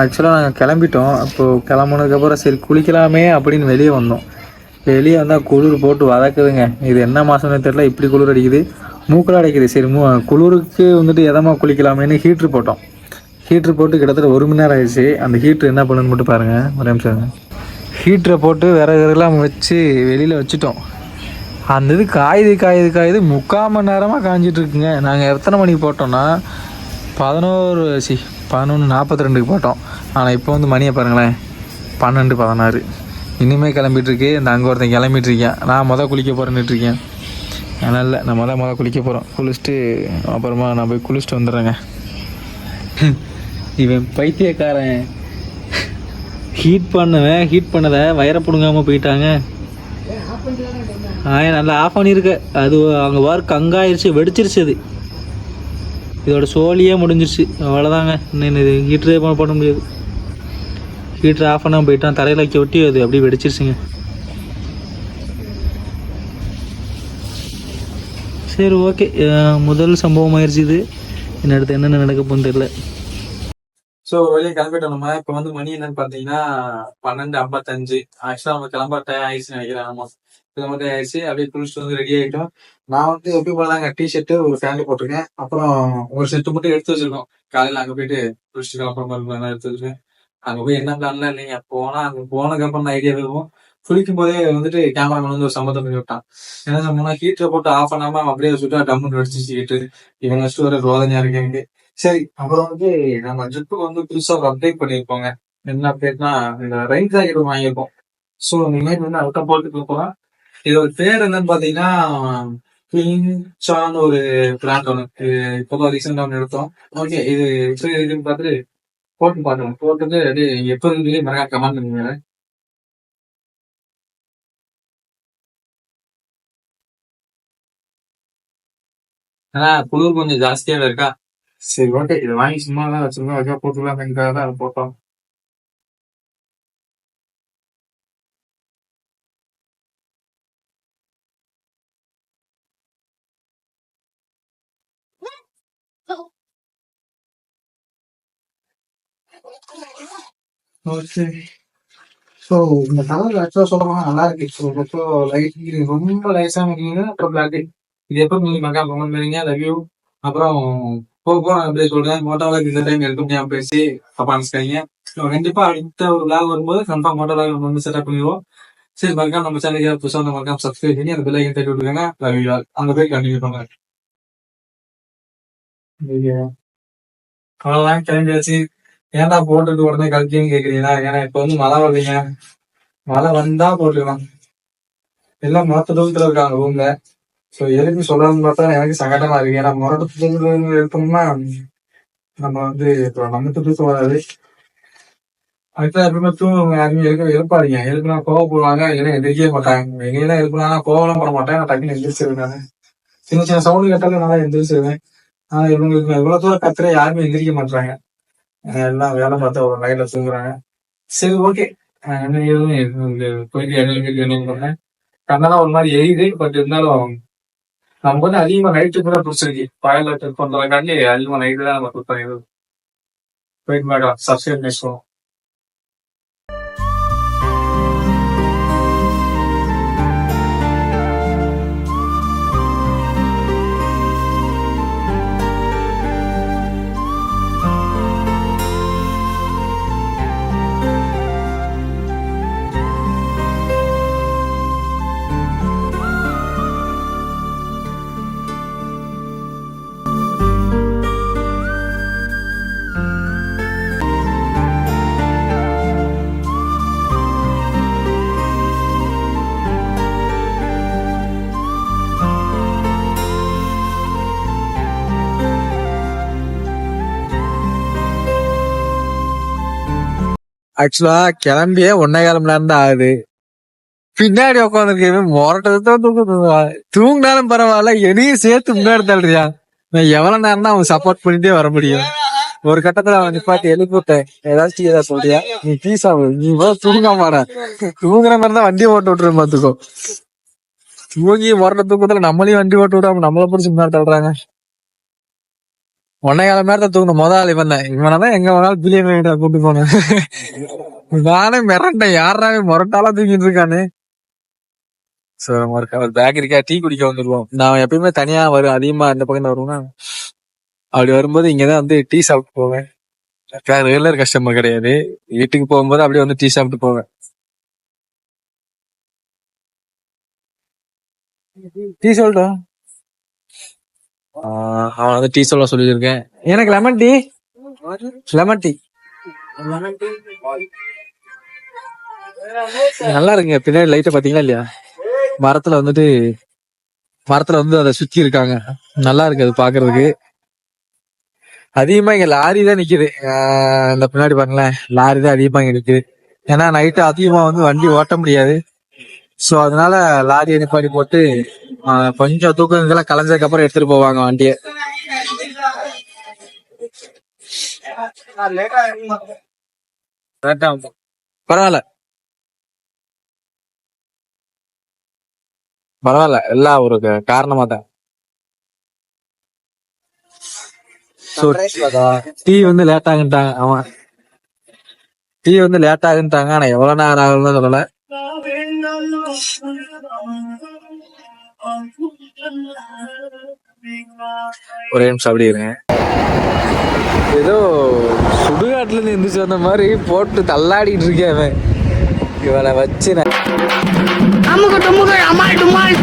ஆக்சுவலாக நாங்கள் கிளம்பிட்டோம். அப்போது கிளம்புனதுக்கப்புறம் சரி குளிக்கலாமே அப்படின்னு வெளியே வந்தோம். வெளியே வந்தால் குளிர் போட்டு வதக்குதுங்க. இது என்ன மாதம்னு தெரில இப்படி குளிர் அடிக்குது. மூக்கில் அடைக்குது. சரி மூ குளிருக்கு வந்துட்டு எதமாக குளிக்கலாமேன்னு ஹீட்ரு போட்டோம். ஹீட்ரு போட்டு கிட்டத்தட்ட ஒரு மணி நேரம் ஆயிடுச்சு. அந்த ஹீட்ரு என்ன பண்ணுன்னு மட்டும் பாருங்கள் ஒரு நிமிஷம் ஹீட்டரை போட்டு விறகுலாம் வச்சு வெளியில் வச்சுட்டோம். அந்த இது காயுது காயுது காயுது. முக்கால் மணி நேரமாக காஞ்சிட்ருக்குங்க நாங்கள் எத்தனை மணிக்கு போட்டோம்னா பதினோரு சி பதினொன்று நாற்பத்தி ரெண்டுக்கு போட்டோம். ஆனால் இப்போ வந்து மணியை பாருங்களேன். பன்னெண்டு பதினாறு. இனிமேல் கிளம்பிட்டுருக்கு. இந்த அங்கே ஒருத்தன் கிளம்பிட்டுருக்கேன். நான் மொதல் குளிக்க போகிறேன்னுட்டு இருக்கேன். அதனால் இல்லை நான் மொதல் மொதல் குளிக்க போகிறோம் குளிச்சுட்டு அப்புறமா நான் போய் குளிச்சுட்டு வந்துடுறேங்க. இவன் பைத்தியக்காரன். ஹீட் பண்ணுவேன். ஹீட் பண்ணதை வயரை பிடுங்காமல் போயிட்டாங்க. ஆ நல்லா ஆஃப் பண்ணியிருக்க அது அங்கே ஒர்க் அங்காயிருச்சு வெடிச்சிருச்சு அது. இதோட சோழியே முடிஞ்சிருச்சு. அவ்வளோதாங்க இன்னும் இது ஹீட்டரே பண்ண முடியாது. ஹீட்டர் ஆஃப் பண்ணாமல் போயிட்டான். தரையில் வைக்க ஒட்டி அது அப்படியே வெடிச்சிருச்சுங்க. சரி ஓகே முதல் சம்பவம் ஆயிடுச்சு இது. இன்னும் அடுத்து என்னென்ன நடக்க போகுன்னு தெரியல. ஸோ வெளியே கிளம்பிட்டோம் நம்ம. இப்போ வந்து மணி என்னன்னு பார்த்தீங்கன்னா பன்னெண்டு ஐம்பத்தஞ்சு. ஆக்சுவலாக நம்ம கிளம்ப டைம் ஆயிடுச்சுன்னு நினைக்கிறேன். ஆமாம் கிளம்ப ஆயிடுச்சு. அப்படியே குளிச்சுட்டு வந்து ரெடி ஆகிட்டோம் நான் வந்து எப்படி போலாங்க டிஷர்ட்டு ஒரு ஃபேண்ட் போட்டிருக்கேன். அப்புறம் ஒரு செட்டு மட்டும் எடுத்து வச்சிருக்கோம். காலையில் அங்கே போயிட்டு குளிச்சுட்டு அப்புறம் எடுத்து வச்சிருக்கேன். அங்கே போய் என்ன பிளான்லாம் நீங்க போனால் அங்கே போனதுக்கப்புறம் நான் ஐடியா இருக்கும் குளிக்கும் போதே வந்துட்டு கேமராமேன் வந்து ஒரு சம்மந்தம் பண்ணி விட்டான். என்ன சொன்னா ஹீட்டரை போட்டு ஆஃப் பண்ணாம அப்படியே சுட்டா டம்முன்னு வெடிச்சு ஹீட்டு இவங்க வச்சுட்டு ஒரு ரோதனையா இருக்காங்க சரி அப்புறம் வந்து நம்ம ஜிப்புக்கு வந்து புதுசா ஒரு அப்டேட் பண்ணியிருப்போங்க. என்ன அப்டேட்னா இந்த ரைன் ஜாக்கெட் வாங்கியிருக்கோம் ஸோ இந்த மாதிரி வந்து அவுட்டா போட்டுட்டு போகலாம். இதோட பேர் என்னன்னு பாத்தீங்கன்னா ஒரு பிராண்ட் ஒன்று இப்போ ரீசெண்டா ஒன்று எடுத்தோம். ஓகே இது எப்படி இருக்குன்னு பார்த்துட்டு போட்டு பார்த்தோம் போட்டுட்டு அது எப்போ இருந்து மறக்காம கமெண்ட் பண்ணுங்க. ஆனா குளிர் கொஞ்சம் ஜாஸ்தியாவே இருக்கா? சரி ஓகே இது வாங்கி சும்மா தான் வச்சிருந்தோம். வச்சா போட்டுக்கலாம் தான் போட்டோம். ஓகே. ஸோ இந்த கலர் ஆக்சுவலாக சொல்லலாம் நல்லா இருக்கு. ஸோ ரொம்ப லைட் ரொம்ப லைஸாக இருக்கீங்க அப்புறம் பிளாக் இது எப்போ நீங்கள் மக்கா கமெண்ட் பண்ணீங்க லவ் யூ அப்புறம் போக போக நான் எப்படி சொல்றேன். மோட்டோவில் இந்த டைம் எடுக்க முடியாம பேசி தப்பா ஸோ கண்டிப்பாக அடுத்த ஒரு லாக் வரும்போது கன்ஃபார்ம் மோட்டோவில் வந்து செட்டப் பண்ணிடுவோம். சரி மறக்காம நம்ம சேனலுக்கு புதுசாக வந்து மறக்காம சப்ஸ்கிரைப் பண்ணி அந்த பிள்ளைங்க தட்டி விட்டுருக்காங்க லவ் யூ அங்கே போய் கண்டினியூ பண்ணுங்க. அவ்வளோதான் கிளம்பியாச்சு. ஏன்டா போட்டுட்டு உடனே கழிச்சின்னு கேக்குறீங்களா? ஏன்னா இப்ப வந்து மழை வருதுங்க. மழை வந்தா போட்டுக்கலாம். எல்லாம் மொத்த தூரத்துல இருக்காங்க ரூம்ல சோ எதுக்கு சொல்லணும்னு பார்த்தா எனக்கு சங்கடமா இருக்கு. ஏன்னா முரட்டு தூக்கத்துல எடுத்தோம்னா நம்ம வந்து இப்போ நமக்கு தூக்கம் வராது. அடுத்த எப்பவுமே தூங்க யாருமே எழுக்க எழுப்பாதீங்க. எழுப்புனா கோவப்படுவாங்க இல்லை எந்திரிக்கவே மாட்டாங்க. எங்கெல்லாம் எழுப்புனா கோவலாம் பண்ண மாட்டேன். நான் டக்குன்னு எந்திரிச்சிருவேன் சின்ன சின்ன சவுண்டு கேட்டாலும் நல்லா எந்திரிச்சிருவேன். ஆனா இவங்களுக்கு எவ்வளவு தூரம் கத்துற யாருமே எந்திரிக்க மாட்டாங்க எல்லாம் வேலை பார்த்து ஒரு நைட்ல தூங்குறாங்க. சரி ஓகே போயிட்டு என்ன என்ன பண்ணேன் கண்ணெல்லாம் ஒரு மாதிரி எரியுது பட் இருந்தாலும் நமக்கு வந்து அதிகமா நைட்டு கூட பிடிச்சிருக்கு. பாயில டெஸ்ட் பண்றதுக்காண்டி அதிகமா நைட்டு தான் நம்ம கொடுத்தோம் போயிட்டு மேடம் சப்ஸ்கிரைப் பேசுவோம் ஆக்சுவலா கிளம்பியே ஒன்னே காலம் மணி நேரம் தான் ஆகுது. பின்னாடி உட்காந்துருக்கேன் முரட்டை தூங்கினாலும் பரவாயில்ல என்னையும் சேர்த்து முன்னாடி தள்ளுறியா நான் எவ்வளவு நேரம் தான் அவன் சப்போர்ட் பண்ணிட்டே வர முடியும். ஒரு கட்டத்துல அவன் நிப்பாட்டி எழுப்பிவிட்டேன் ஏதாச்சும் ஏதாவது சொல்றியா நீ பீஸ் ஆகும் நீ தூங்க மாட தூங்குற மாதிரி தான் வண்டி ஓட்ட விட்டுரு பாத்துக்கோ தூங்கி முரட்ட தூக்கத்துல நம்மளையும் வண்டி ஓட்ட விடாம நம்மள பிடிச்சி முன்னாடி தள்ளுறாங்க. ஒன்னே கால நேரத்தை தூங்கின முதல் இவன் தான் இவனதான் எங்க வேணாலும் பில்லியன் கூப்பிட்டு போனேன். நானே மிரண்டேன். யாராவே முரட்டாலாம் தூங்கிட்டு இருக்கானு. சோ ஒரு பேக் இருக்கா? டீ குடிக்க வந்துருவோம். நான் எப்பயுமே தனியா வரும் அதிகமா இந்த பக்கம் தான் அப்படி வரும்போது இங்கதான் வந்து டீ சாப்பிட்டு போவேன். ரெகுலர் கஸ்டமர் கிடையாது. வீட்டுக்கு போகும்போது அப்படியே வந்து டீ சாப்பிட்டு போவேன். டீ சொல்லிட்டோம் அவன் வந்து டீ சொல்ல சொல்லியிருக்கேன். எனக்கு லெமன் டீ லெமன் டீ நல்லா இருக்குங்க. பின்னாடி லைட்டை பாத்தீங்களா இல்லையா? மரத்துல வந்துட்டு மரத்துல வந்து அதை சுத்தி இருக்காங்க. நல்லா இருக்கு அது பாக்குறதுக்கு அதிகமா இங்க லாரி தான் நிக்குது. இந்த பின்னாடி பாருங்களேன். லாரி தான் அதிகமா இங்க நிக்குது. ஏன்னா நைட்டு அதிகமா வந்து வண்டி ஓட்ட முடியாது. சோ அதனால லாரியை நிப்பாட்டி போட்டு கொஞ்சம் தூக்கம் இதெல்லாம் கலைஞ்சதுக்கு அப்புறம் எடுத்துட்டு போவாங்க வண்டியை. பரவாயில்ல. பரவாயில்ல எல்லாம் ஒரு காரணமா தான் டீ வந்து லேட் ஆகுன்ட்டாங்க அவன். டீ வந்து லேட் ஆகுன்ட்டாங்க ஆனா எவ்வளவு நேரம் ஆகும்னு சொல்லல. ஒரே நிமிஷம் அப்படி இருங்க. ஏதோ சுடுகாட்டுல இருந்து எந்திரிச்சு வந்த மாதிரி போட்டு தள்ளாடிட்டு இருக்கேன் அவன். இவனை வச்சு டுமுக அமால் டுமால்.